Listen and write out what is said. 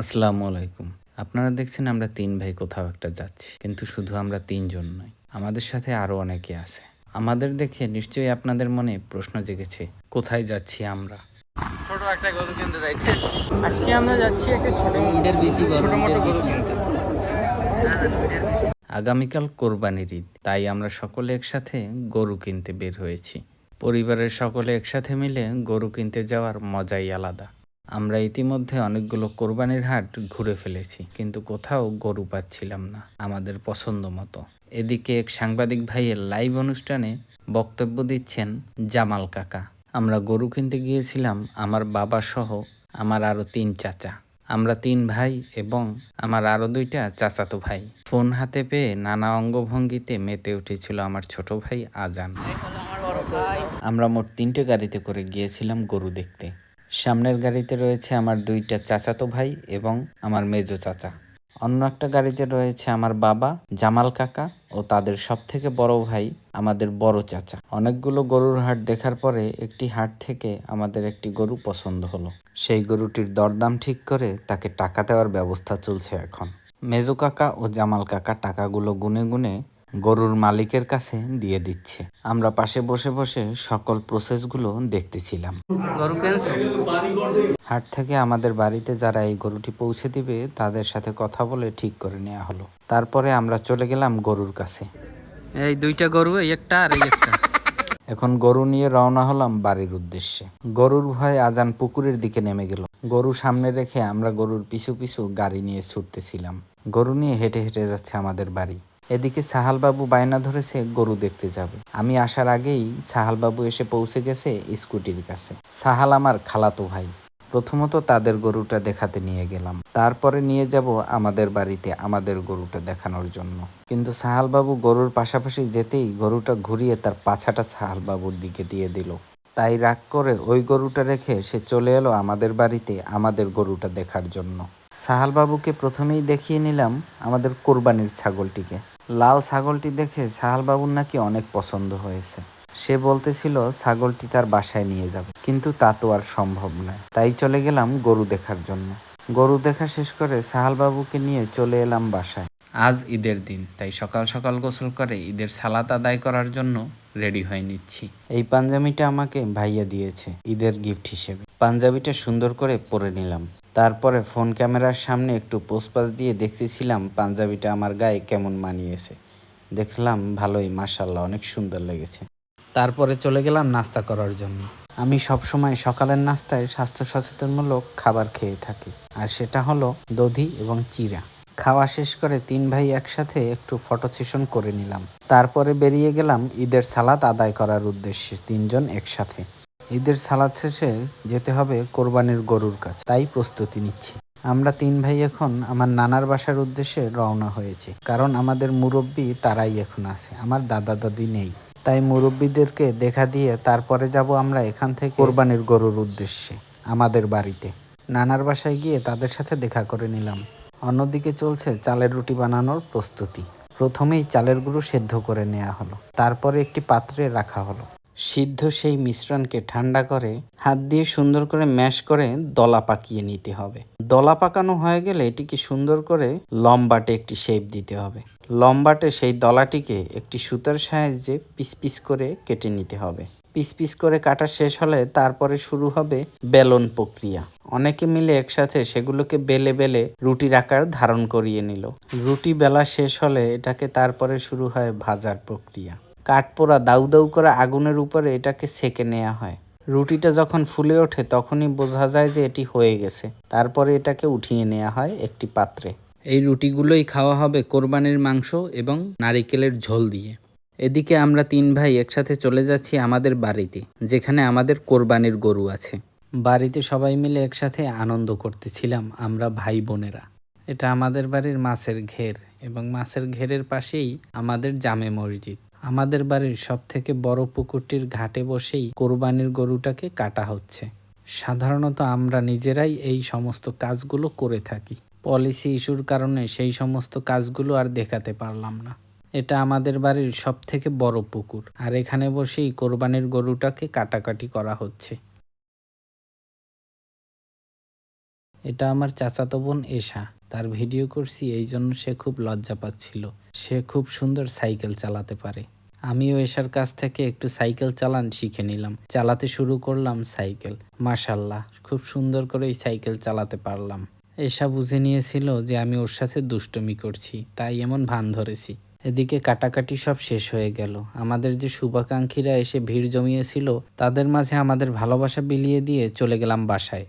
আসসালামু আলাইকুম। আপনারা দেখছেন আমরা তিন ভাই কোথাও একটা যাচ্ছি কিন্তু শুধু আমরা তিনজন নই আমাদের সাথে আরও অনেকে আছে। আমাদের দেখে নিশ্চয়ই আপনাদের মনে প্রশ্ন জেগেছে কোথায় যাচ্ছি আমরা? ছোট একটা গরু কিনতে যাইতেছি। আজকে আমরা যাচ্ছি একটা ছোট ঈদের বেশি ছোট মোটো গরু কিনতে। আগামীকাল কোরবানির ঈদ তাই আমরা সকলে একসাথে গরু কিনতে বের হয়েছি। পরিবারের সকলে একসাথে মিলে গরু কিনতে যাওয়ার মজাই আলাদা। আমরা ইতিমধ্যে অনেকগুলো কোরবানির হাট ঘুরে ফেলেছি কিন্তু কোথাও গরু পাচ্ছিলাম না আমাদের পছন্দ মতো। এদিকে এক সাংবাদিক ভাইয়ের লাইভ অনুষ্ঠানে বক্তব্য দিচ্ছেন জামাল কাকা। আমরা গরু কিনতে গিয়েছিলাম আমার বাবা সহ আমার আরও তিন চাচা। আমরা তিন ভাই এবং আমার আরও দুইটা চাচাতো ভাই। ফোন হাতে পেয়ে নানা অঙ্গভঙ্গিতে মেতে উঠেছিল আমার ছোট ভাই আজান। আমার মোট তিনটে গাড়িতে করে গিয়েছিলাম গরু দেখতে। সামনের গাড়িতে রয়েছে আমার দুইটা চাচাতো ভাই এবং আমার মেজো চাচা। অন্য একটা গাড়িতে রয়েছে আমার বাবা, জামাল কাকা ও তাদের সব থেকে বড় ভাই আমাদের বড় চাচা। অনেকগুলো গরুর হাট দেখার পরে একটি হাট থেকে আমাদের একটি গরু পছন্দ হলো। সেই গরুটির দরদাম ঠিক করে তাকে টাকা দেওয়ার ব্যবস্থা চলছে এখন। মেজো কাকা ও জামাল কাকা টাকাগুলো গুনে গুনে গরুর মালিকের কাছে দিয়ে দিচ্ছে। আমরা পাশে বসে বসে সকল প্রসেসগুলো দেখতেছিলাম। হাট থেকে আমাদের বাড়িতে যারা এই গরুটি পৌঁছে দিবে তাদের সাথে কথা বলে ঠিক করে নেওয়া হলো। তারপরে আমরা চলে গেলাম গরুর কাছে। এই দুইটা গরু এই একটা আর এই একটা। এখন গরু নিয়ে রওনা হলাম বাড়ির উদ্দেশ্যে। গরুর ভয়ে আজান পুকুরের দিকে নেমে গেল। গরু সামনে রেখে আমরা গরুর পিছু পিছু গাড়ি নিয়ে ছুটতেছিলাম। গরু নিয়ে হেঁটে হেঁটে যাচ্ছে আমাদের বাড়ি। এদিকে সাহালবাবু বায়না ধরেছে, গরু দেখতে যাবে। আমি আসার আগেই সাহালবাবু এসে পৌঁছে গেছে স্কুটির কাছে। সাহাল আমার খালাতো ভাই। প্রথমত তাদের গরুটা দেখাতে নিয়ে গেলাম। তারপরে নিয়ে যাব আমাদের বাড়িতে আমাদের গরুটা দেখানোর জন্য। কিন্তু সাহালবাবু গরুর পাশাপাশি যেতেই গরুটা ঘুরিয়ে তার পাছাটা সাহালবাবুর দিকে দিয়ে দিল। তাই রাগ করে ওই গরুটা রেখে সে চলে এলো আমাদের বাড়িতে আমাদের গরুটা দেখার জন্য। সাহালবাবুকে প্রথমেই দেখিয়ে নিলাম আমাদের কোরবানির ছাগলটিকে। লাল ছাগলটি দেখে সাহালবাবুর নাকি অনেক পছন্দ হয়েছে। সে বলতেছিল, ছাগলটি তার বাসায় নিয়ে যাবে। কিন্তু তা তো আর সম্ভব নয়। তাই চলে গেলাম গরু দেখার জন্য। গরু দেখা শেষ করে সাহালবাবুকে নিয়ে চলে এলাম বাসায়। আজ ঈদের দিন, তাই সকাল সকাল গোসল করে ঈদের সালাত আদায় করার জন্য রেডি হয়ে নিচ্ছি। এই পাঞ্জাবিটা আমাকে ভাইয়া দিয়েছে, ঈদের গিফট হিসেবে। পাঞ্জাবিটা সুন্দর করে পরে নিলাম। তারপরে ফোন ক্যামেরার সামনে একটু পোস্টপাস দিয়ে দেখতেছিলাম পাঞ্জাবিটা আমার গায়ে কেমন মানিয়েছে। দেখলাম ভালোই মার্শাল্লাহ অনেক সুন্দর লেগেছে। তারপরে চলে গেলাম নাস্তা করার জন্য। আমি সবসময় সকালের নাস্তায় স্বাস্থ্য সচেতনমূলক খাবার খেয়ে থাকি। আর সেটা হলো দধি এবং চিরা। খাওয়া শেষ করে তিন ভাই একসাথে একটু ফটো সেশন করে নিলাম। তারপরে বেরিয়ে গেলাম ঈদের সালাদ আদায় করার উদ্দেশ্যে তিনজন একসাথে। ঈদের সালাদ শেষে যেতে হবে কোরবানির গরুর কাছে। তাই প্রস্তুতি নিচ্ছি। আমরা তিন ভাই এখন আমার নানার বাসার উদ্দেশ্যে রওনা হয়েছে। কারণ আমাদের মুরব্বী তারাই এখন আছে। আমার দাদা দাদি নেই। তাই মুরব্বীদেরকে দেখা দিয়ে তারপরে যাব আমরা এখান থেকে কোরবানির গরুর উদ্দেশ্যে আমাদের বাড়িতে। নানার বাসায় গিয়ে তাদের সাথে দেখা করে নিলাম। অন্যদিকে চলছে চালের রুটি বানানোর প্রস্তুতি। প্রথমেই চালের গুঁড়ো সেদ্ধ করে নেওয়া হলো। তারপরে একটি পাত্রে রাখা হলো। সিদ্ধ সেই মিশ্রণকে ঠান্ডা করে, হাত দিয়ে সুন্দর করে ম্যাশ করে দলা পাকিয়ে নিতে হবে। দলা পাকানো হয়ে গেলে এটিকে সুন্দর করে লম্বাটে একটি শেপ দিতে হবে। লম্বাটে সেই দলাটিকে একটি সুতার সাহায্যে পিস পিস করে কেটে নিতে হবে। পিস পিস করে কাটা শেষ হলে তারপরে শুরু হবে বেলন প্রক্রিয়া। অনেকে মিলে একসাথে সেগুলোকে বেলে বেলে রুটির আকার ধারণ করিয়ে নিল। রুটি বেলা শেষ হলে এটাকে তারপরে শুরু হয় ভাজার প্রক্রিয়া। কাঠপোড়া দাউ দাউ করে আগুনের উপরে এটাকে সেকে নেওয়া হয়। রুটিটা যখন ফুলে ওঠে, তখনই বোঝা যায় যে এটি হয়ে গেছে। তারপরে এটাকে উঠিয়ে নেওয়া হয় একটি পাত্রে। এই রুটিগুলোই খাওয়া হবে কোরবানির মাংস এবং নারিকেলের ঝোল দিয়ে। এদিকে আমরা তিন ভাই একসাথে চলে যাচ্ছি আমাদের বাড়িতে, যেখানে আমাদের কোরবানির গরু আছে। বাড়িতে সবাই মিলে একসাথে আনন্দ করতেছিলাম, আমরা ভাই বোনেরা। এটা আমাদের বাড়ির মাছের ঘের এবং মাছের ঘেরের পাশেই আমাদের জামে মসজিদ। আমাদের বাড়ির সব থেকে বড় পুকুরটির ঘাটে বসেই কোরবানির গরুটাকে কাটা হচ্ছে। সাধারণত আমরা নিজেরাই এই সমস্ত কাজগুলো করে থাকি। পলিসি ইস্যুর কারণে সেই সমস্ত কাজগুলো আর দেখাতে পারলাম না। এটা আমাদের বাড়ির সব থেকে বড় পুকুর, আর এখানে বসেই কোরবানির গরুটাকে কাটাকাটি করা হচ্ছে। এটা আমার চাচাতো বোন এশা। তার ভিডিও করছি, এই জন্য সে খুব লজ্জা পাচ্ছিল। সে খুব সুন্দর সাইকেল চালাতে পারে। আমিও এশার কাছ থেকে একটু সাইকেল চালান শিখে নিলাম। চালাতে শুরু করলাম সাইকেল। মাশাল্লাহ, খুব সুন্দর করে এই সাইকেল চালাতে পারলাম। এশা বুঝে নিয়েছিল যে আমি ওর সাথে দুষ্টমি করছি, তাই এমন ভান ধরেছি। এদিকে কাটাকাটি সব শেষ হয়ে গেল। আমাদের যে শুভাকাঙ্ক্ষীরা এসে ভিড় জমিয়েছিল, তাদের মাঝে আমাদের ভালোবাসা বিলিয়ে দিয়ে চলে গেলাম বাসায়।